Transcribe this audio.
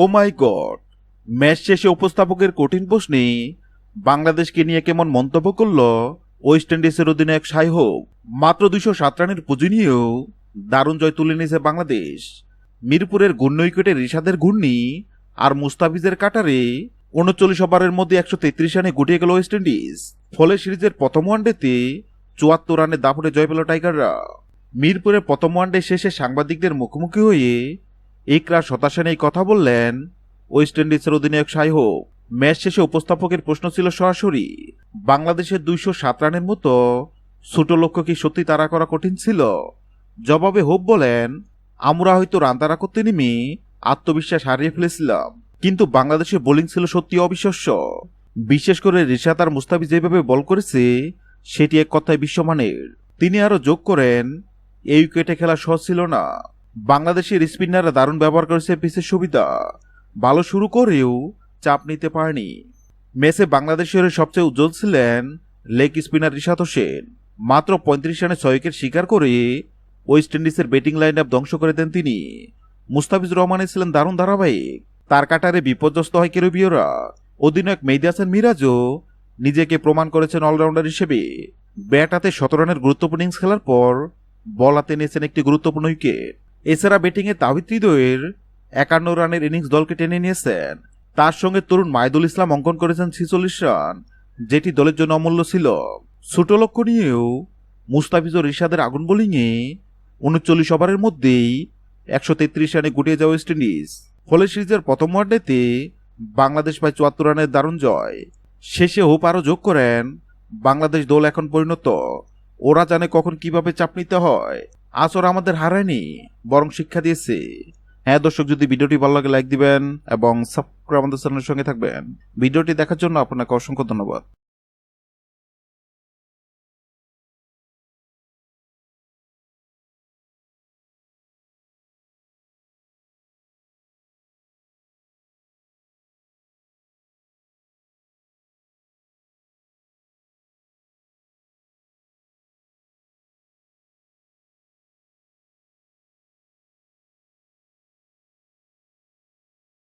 ও মাই god match শেষে উপস্থাপকের কঠিন প্রশ্নে বাংলাদেশকে নিয়ে কেমন মন্তব্য করল ওয়েস্ট ইন্ডিজের অধিনায়ক সাই হোপ মাত্র দুইশো সাত রানের পুঁজি নিয়েও দারুণ জয় তুলে নিয়েছে বাংলাদেশ। মিরপুরের ঘূর্ণ উইকেটে রিশাদের ঘূর্ণি আর মুস্তাফিজের কাটারে উনচল্লিশ ওভারের মধ্যে একশো তেত্রিশ রানে গুটিয়ে গেল ওয়েস্ট ইন্ডিজ। ফলে সিরিজের প্রথম ওয়ানডেতে চুয়াত্তর রানে দাপটে জয় পেল টাইগাররা। মিরপুরের প্রথম ওয়ানডে শেষে সাংবাদিকদের মুখোমুখি হয়ে একরা শতাসেন এই কথা বললেন ওয়েস্ট ইন্ডিজের অধিনায়ক সাই হোপ ম্যাচ শেষে উপস্থাপকের প্রশ্ন ছিল সরাসরি। বাংলাদেশের দুইশো সাত রানের মতো ছোট লক্ষ্য কি সত্যি তাড়া করা কঠিন ছিল? জবাবে হোপ বলেন, আমরা হয়তো রান তাড়া করতে নেমে আত্মবিশ্বাস হারিয়ে ফেলেছিলাম। কিন্তু বাংলাদেশের বোলিং ছিল সত্যি অবিশ্বাস্য। বিশেষ করে রিশাদ আর মুস্তাফি যেভাবে বল করেছে, সেটি এক কথায় বিশ্বমানের। তিনি আরও যোগ করেন, এই উইকেটে খেলা সহজ ছিল না। বাংলাদেশের স্পিনাররা দারুণ ব্যবহার করেছে পিসের সুবিধা। ভালো শুরু করেও চাপ নিতে পারেনি। ম্যাচে বাংলাদেশের সবচেয়ে উজ্জ্বল ছিলেন লেগ স্পিনার রিশাদ হোসেন। মাত্র পঁয়ত্রিশ রানে ছয় উইকেট শিকার করে ওয়েস্ট ইন্ডিজের ব্যাটিং লাইন আপ ধ্বংস করে দেন তিনি। মুস্তাফিজ রহমানের ছিলেন দারুণ ধারাবাহিক। তার কাটারে বিপর্যস্ত হয় কেরুবীয়রা। অধিনায়ক মেহেদি হাসান মিরাজও নিজেকে প্রমাণ করেছেন অলরাউন্ডার হিসেবে। ব্যাট হাতে শত রানের গুরুত্বপূর্ণ ইনিংস খেলার পর বল হাতে নিয়েছেন একটি গুরুত্বপূর্ণ উইকেট। এছাড়া ব্যাটিংয়ে তাহিদ হৃদয়ের একান্ন রানের ইনিংস দলকে টেনে নিয়েছেন। তার সঙ্গে তরুণ মাইদুল ইসলাম অঙ্কন করেছেন ছিচল্লিশ রান, যেটি দলের জন্য অমূল্য ছিল। ছোট লক্ষ্য নিয়েও মুস্তাফিজুর রিশাদের আগুন বোলিংয়ে উনচল্লিশ ওভারের মধ্যেই একশো তেত্রিশ রানে গুটিয়ে যাওয়া ওয়েস্ট ইন্ডিজ ফলে সিরিজের প্রথম ওয়ানডেতে বাংলাদেশ পায় চুয়াত্তর রানের দারুণ জয়। শেষে হোপ আরও যোগ করেন বাংলাদেশ দল এখন পরিণত। ওরা জানে কখন কীভাবে চাপ নিতে হয়। আজ ওরা আমাদের হারায়নি, বরং শিক্ষা দিয়েছে। হ্যাঁ দর্শক, যদি ভিডিওটি ভালো লাগে, লাইক দিবেন এবং সাবস্ক্রাইব আমাদের চ্যানেলের সঙ্গে থাকবেন। ভিডিওটি দেখার জন্য আপনাকে অসংখ্য ধন্যবাদ।